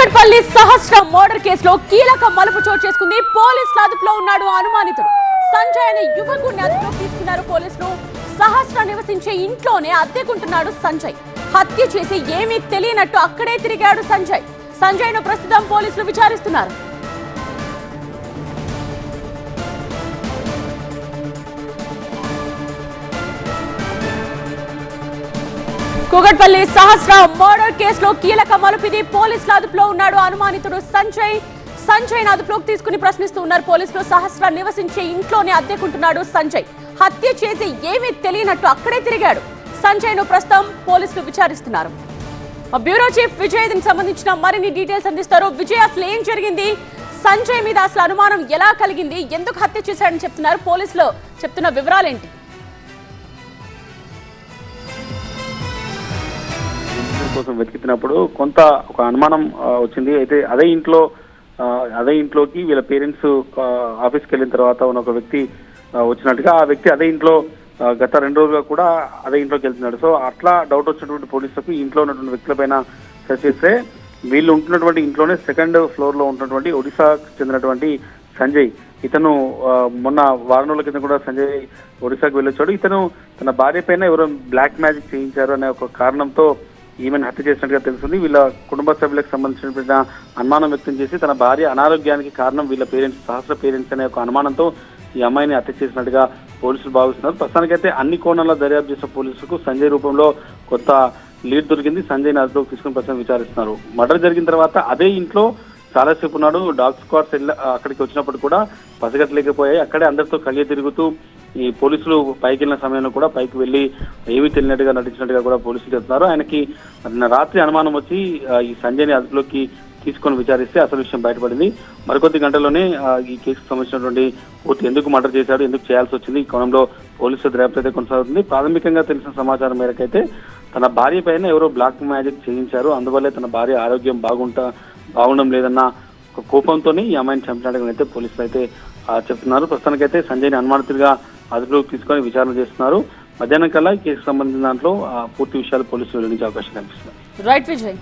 కూకట్పల్లి సహస్ర murder కేసులో కీలక మలుపు చోటు చేసుకుంది పోలీసుల అదుపులో ఉన్నాడు అనుమానితుడు. సంజయ్ అనే యువకుడిని అదుపులో తీసుకున్నారు పోలీసులు. సహస్ర నివసించే ఇంట్లోనే అద్దెకుంటున్నాడు సంజయ్. హత్య చేసి ఏమీ తెలియనట్టు అక్కడే తిరిగాడు సంజయ్. సంజయ్ను ప్రస్తుతం పోలీసులు విచారిస్తున్నారు. కూగట్పల్లి సహస్ర మర్డర్ కేసులో కీలక మలుపిది పోలీసుల అదుపులో ఉన్నాడు అనుమానితుడు సంజయ్. సంజయ్ అదుపులోకి తీసుకుని ప్రశ్నిస్తూ ఉన్నారు పోలీసులు. సహస్ర నివసించే ఇంట్లోనే అద్దెకుంటున్నాడు సంజయ్. హత్య చేసి ఏమీ తెలియనట్టు అక్కడే తిరిగాడు సంజయ్ను ప్రస్తుతం పోలీసులు విచారిస్తున్నారు. బ్యూరో చీఫ్ విజయ్ దీనికి సంబంధించిన మరిన్ని డీటెయిల్స్ అందిస్తారు. విజయ్ అసలు ఏం జరిగింది? సంజయ్ మీద అసలు అనుమానం ఎలా కలిగింది? ఎందుకు హత్య చేశాడని చెప్తున్నారు పోలీసులు. చెప్తున్న వివరాలేంటి? కోసం వెతికినప్పుడు కొంత ఒక అనుమానం వచ్చింది. అయితే అదే ఇంట్లో అదే ఇంట్లోకి వీళ్ళ పేరెంట్స్ ఆఫీస్కి వెళ్ళిన తర్వాత ఉన్న ఒక వ్యక్తి వచ్చినట్టుగా ఆ వ్యక్తి అదే ఇంట్లో గత రెండు రోజులుగా కూడా అదే ఇంట్లోకి వెళ్తున్నాడు. సో అట్లా డౌట్ వచ్చినటువంటి పోలీసులకు ఇంట్లో ఉన్నటువంటి వ్యక్తులపైన సెర్చ్ చేస్తే వీళ్ళు ఉంటున్నటువంటి ఇంట్లోనే సెకండ్ ఫ్లోర్లో ఉన్నటువంటి ఒడిశాకు చెందినటువంటి సంజయ్. ఇతను మొన్న వారం రోజుల కింద కూడా సంజయ్ ఒడిశాకు వెళ్ళొచ్చాడు. ఇతను తన భార్య పైన ఎవరో బ్లాక్ మ్యాజిక్ చేయించారు అనే ఒక కారణంతో ఈమెను హత్య చేసినట్టుగా తెలుస్తుంది. వీళ్ళ కుటుంబ సభ్యులకు సంబంధించిన అనుమానం వ్యక్తం చేసి తన భార్య అనారోగ్యానికి కారణం వీళ్ళ పేరెంట్స్ సహస్ర పేరెంట్స్ అనే ఒక అనుమానంతో ఈ అమ్మాయిని హత్య చేసినట్టుగా పోలీసులు భావిస్తున్నారు. ప్రస్తుతానికైతే అన్ని కోణాల్లో దర్యాప్తు చేసిన పోలీసులకు సంజయ్ రూపంలో కొత్త లీడ్ దొరికింది. సంజయ్ అదుపులోకి తీసుకుని ప్రస్తుతం విచారిస్తున్నారు. మర్డర్ జరిగిన తర్వాత అదే ఇంట్లో చాలాసేపు ఉన్నాడు. డాగ్ స్క్వాడ్స్ వెళ్ళ అక్కడికి వచ్చినప్పుడు కూడా పసిగట్టలేకపోయాయి. అక్కడే అందరితో కలిగి తిరుగుతూ ఈ పోలీసులు పైకి వెళ్ళిన సమయంలో కూడా పైకి వెళ్ళి ఏమీ తెలియనట్టుగా నటించినట్టుగా కూడా పోలీసులు చెప్తున్నారు. ఆయనకి రాత్రి అనుమానం వచ్చి ఈ సంజయ్ని అదుపులోకి తీసుకొని విచారిస్తే అసలు విషయం బయటపడింది. మరికొద్ది గంటల్లోనే ఈ కేసుకు సంబంధించినటువంటి పూర్తి ఎందుకు మర్డర్ చేశాడు ఎందుకు చేయాల్సి వచ్చింది ఈ కోణంలో పోలీసుల దర్యాప్తు అయితే కొనసాగుతుంది. ప్రాథమికంగా తెలిసిన సమాచారం మేరకైతే తన భార్య పైన ఎవరో బ్లాక్ మ్యాజిక్ చేయించారు. అందువల్లే తన భార్య ఆరోగ్యం బాగుంటా బాగుండడం లేదన్న ఒక కోపంతోనే ఈ అమ్మాయిని చంపినట్టుగా అయితే పోలీసులు అయితే చెప్తున్నారు. ప్రస్తుతానికైతే సంజయ్ని అనుమానితుడిగా అదుపులోకి తీసుకొని విచారణ చేస్తున్నారు. మధ్యాహ్నం కల్లా కేసు కేసుకు సంబంధించిన దాంట్లో పూర్తి విషయాలు పోలీసులు వెల్లడించే అవకాశం కనిపిస్తుంది. రైట్ విజయ్.